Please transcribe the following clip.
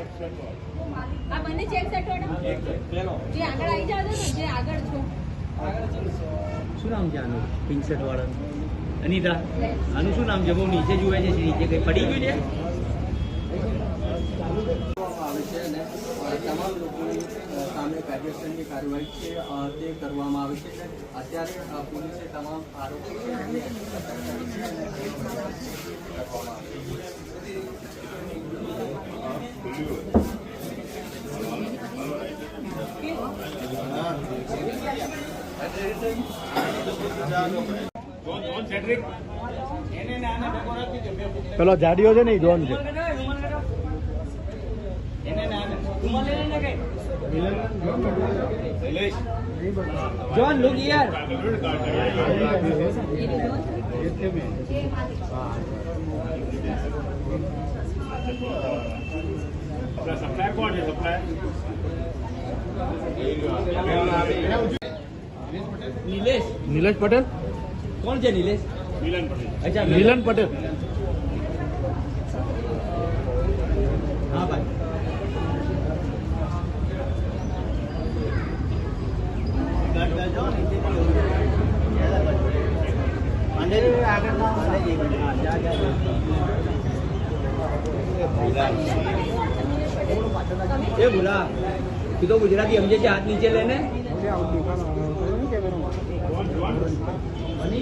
આ બંને check set વાળા જે આગળ આવી જાવ ને જે આગળ છો. શું નામ છે આનું? પિંક શર્ટ વાળાનું? અનિતા. આનું શું નામ છે? બહુ નીચે જુએ છે નીચે કઈ પડી ગયું છે? આવે છે અને તમામ લોકોની સામે કાયદેસરની કાર્યવાહી છે તે કરવામાં આવે છે. અત્યારે પોલીસે તમામ આરોપી છે એમને અટક કરી છે અને તે કરવામાં આવે છે. પેલો જાડીઓ છે ને ડોન છે. જોન લુક યાર નિલેશ. નિલેશ પટેલ? કોણ છે નિલેશ? અચ્છા મિલન. પટેલ. હા ભાઈ. એ બોલા. તું તો ગુજરાતી સમજે છે હાથ નીચે લઈને.